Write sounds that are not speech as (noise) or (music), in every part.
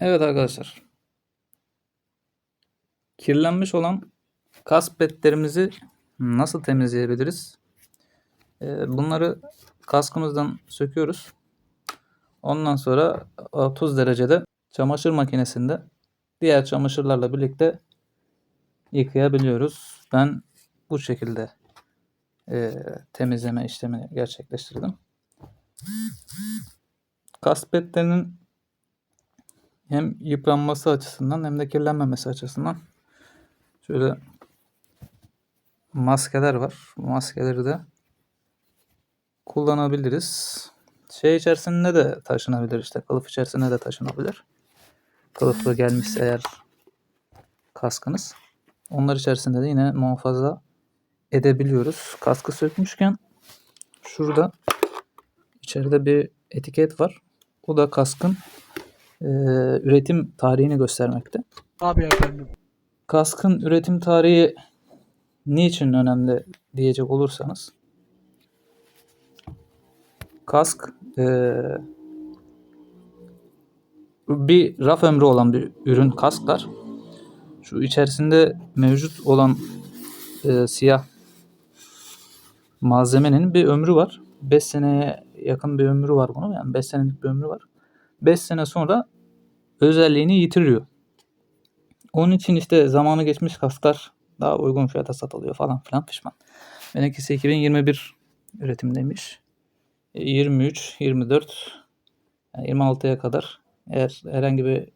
Evet arkadaşlar. Kirlenmiş olan kas petlerimizi nasıl temizleyebiliriz? Ee, bunları kaskımızdan söküyoruz. Ondan sonra 30 derecede çamaşır makinesinde diğer çamaşırlarla birlikte yıkayabiliyoruz. Ben bu şekilde e, temizleme işlemini gerçekleştirdim. Kas petlerinin hem yıpranması açısından hem de kirlenmemesi açısından şöyle maskeler var. Bu maskeleri de kullanabiliriz. Şey içerisinde de taşınabilir işte kılıf içerisinde de taşınabilir. Kılıflı gelmişse eğer kaskınız. Onlar içerisinde de yine muhafaza edebiliyoruz. Kaskı sökmüşken şurada içeride bir etiket var. O da kaskın e, üretim tarihini göstermekte. Abi efendim. Kaskın üretim tarihi niçin önemli diyecek olursanız kask e, bir raf ömrü olan bir ürün kasklar. Şu içerisinde mevcut olan e, siyah malzemenin bir ömrü var. 5 seneye yakın bir ömrü var bunun. Yani 5 senelik bir ömrü var. 5 sene sonra özelliğini yitiriyor. Onun için işte zamanı geçmiş kasklar daha uygun fiyata satılıyor falan filan pişman. Benimkisi 2021 üretimdeymiş. E, 23, 24, yani 26'ya kadar eğer herhangi bir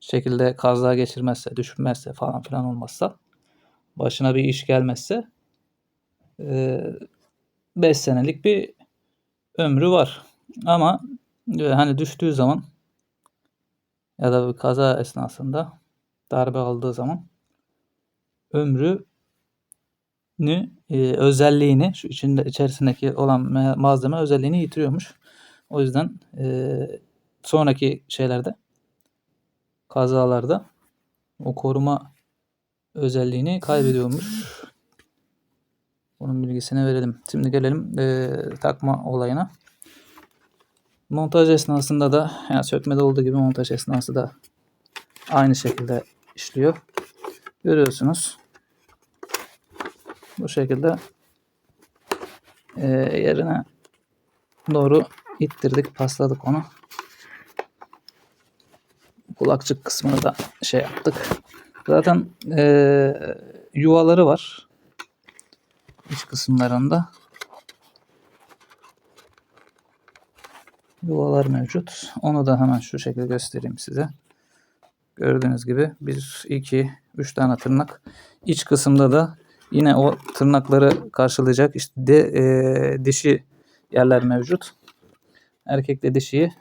şekilde kaza geçirmezse, düşünmezse falan filan olmazsa başına bir iş gelmezse 5 senelik bir ömrü var. Ama e, hani düştüğü zaman ya da bir kaza esnasında darbe aldığı zaman ömrünü e, özelliğini şu içinde içerisindeki olan me- malzeme özelliğini yitiriyormuş. O yüzden e, sonraki şeylerde kazalarda o koruma özelliğini kaybediyormuş. Bunun bilgisini verelim. Şimdi gelelim e, takma olayına. Montaj esnasında da yani sökmede olduğu gibi montaj esnası da aynı şekilde işliyor. Görüyorsunuz. Bu şekilde e, yerine doğru ittirdik, pasladık onu. Kulakçık kısmını da şey yaptık. Zaten e, yuvaları var. İç kısımlarında. Yuvalar mevcut. Onu da hemen şu şekilde göstereyim size. Gördüğünüz gibi 1, 2, 3 tane tırnak. İç kısımda da yine o tırnakları karşılayacak işte de, e, dişi yerler mevcut. Erkekle dişiyi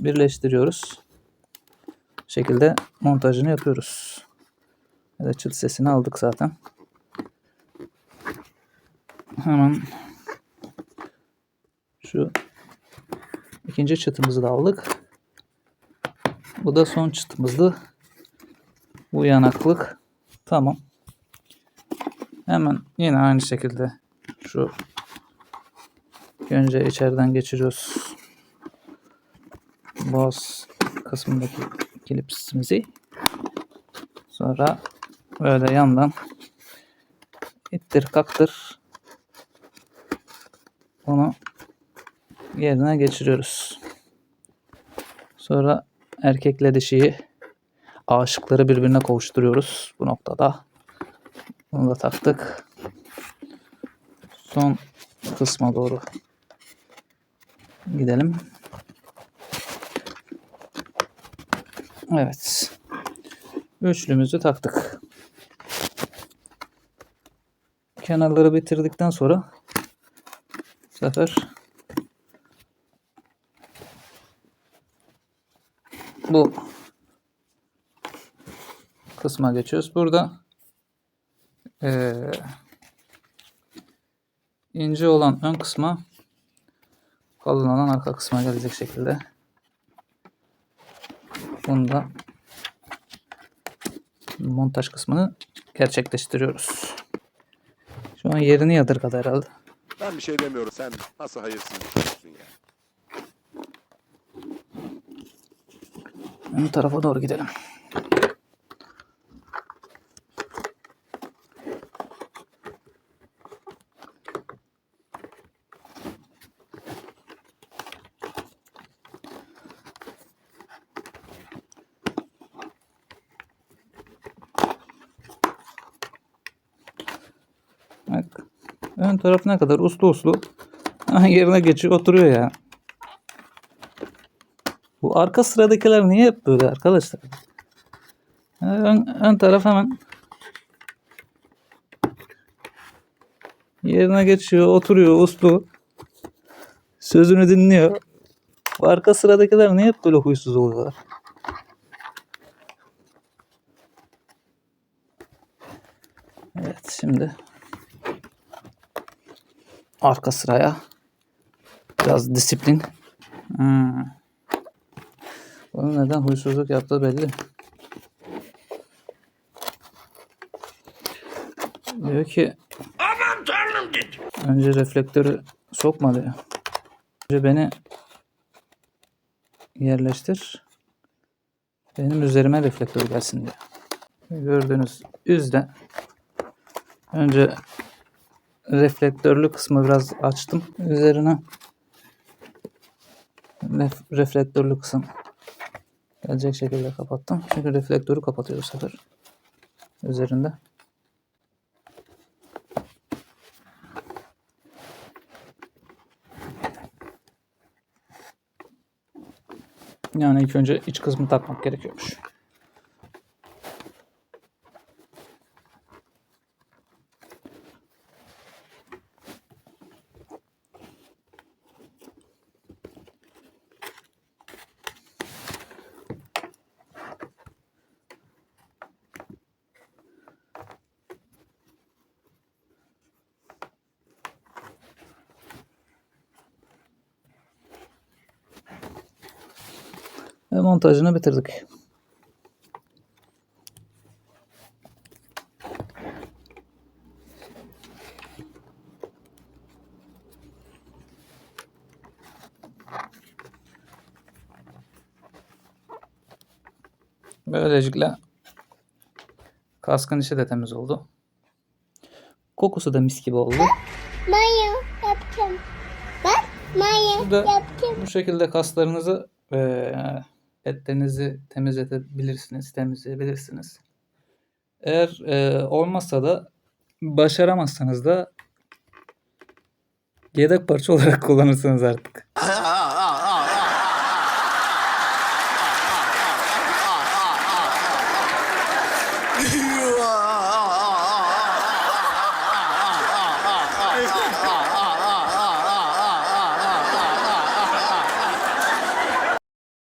birleştiriyoruz. Bu şekilde montajını yapıyoruz. Evet çıt sesini aldık zaten. Hemen şu ikinci çıtımızı da aldık. Bu da son çıtımızdı. Bu yanaklık. Tamam. Hemen yine aynı şekilde şu önce içeriden geçiriyoruz. Boğaz kısmındaki klipsimizi. Sonra böyle yandan ittir kaktır onu yerine geçiriyoruz. Sonra erkekle dişiyi aşıkları birbirine kavuşturuyoruz bu noktada. Bunu da taktık. Son kısma doğru gidelim. Evet. Üçlümüzü taktık. Kenarları bitirdikten sonra bu sefer bu kısma geçiyoruz. Burada eee, ince olan ön kısma kalın olan arka kısma gelecek şekilde bunu da montaj kısmını gerçekleştiriyoruz. Şu an yerini yadırgadı herhalde. Ben bir şey demiyorum. Sen nasıl hayırsız ya. Ön tarafa doğru gidelim. Bak. Ön taraf ne kadar uslu uslu. (laughs) Yerine geçiyor oturuyor ya. Bu arka sıradakiler niye hep böyle arkadaşlar? Ha, Ön, ön taraf hemen yerine geçiyor, oturuyor uslu. Sözünü dinliyor. Bu arka sıradakiler niye hep böyle huysuz oluyorlar? Evet şimdi arka sıraya biraz disiplin. Hmm. Onun neden huysuzluk yaptığı belli. Diyor ki önce reflektörü sokma diyor. Önce beni yerleştir. Benim üzerime reflektör gelsin diyor. Gördüğünüz üzere önce reflektörlü kısmı biraz açtım. Üzerine ref- reflektörlü kısım gelecek şekilde kapattım. Çünkü reflektörü kapatıyor bu sefer. Üzerinde. Yani ilk önce iç kısmı takmak gerekiyormuş. Ve montajını bitirdik. Böylelikle kaskın içi de temiz oldu. Kokusu da mis gibi oldu. Banyo yaptım. Bak banyo yaptım. bu şekilde kaslarınızı eee etlerinizi temizletebilirsiniz, temizleyebilirsiniz. Eğer eee, olmazsa da başaramazsanız da yedek parça (laughs) olarak kullanırsınız artık. (laughs)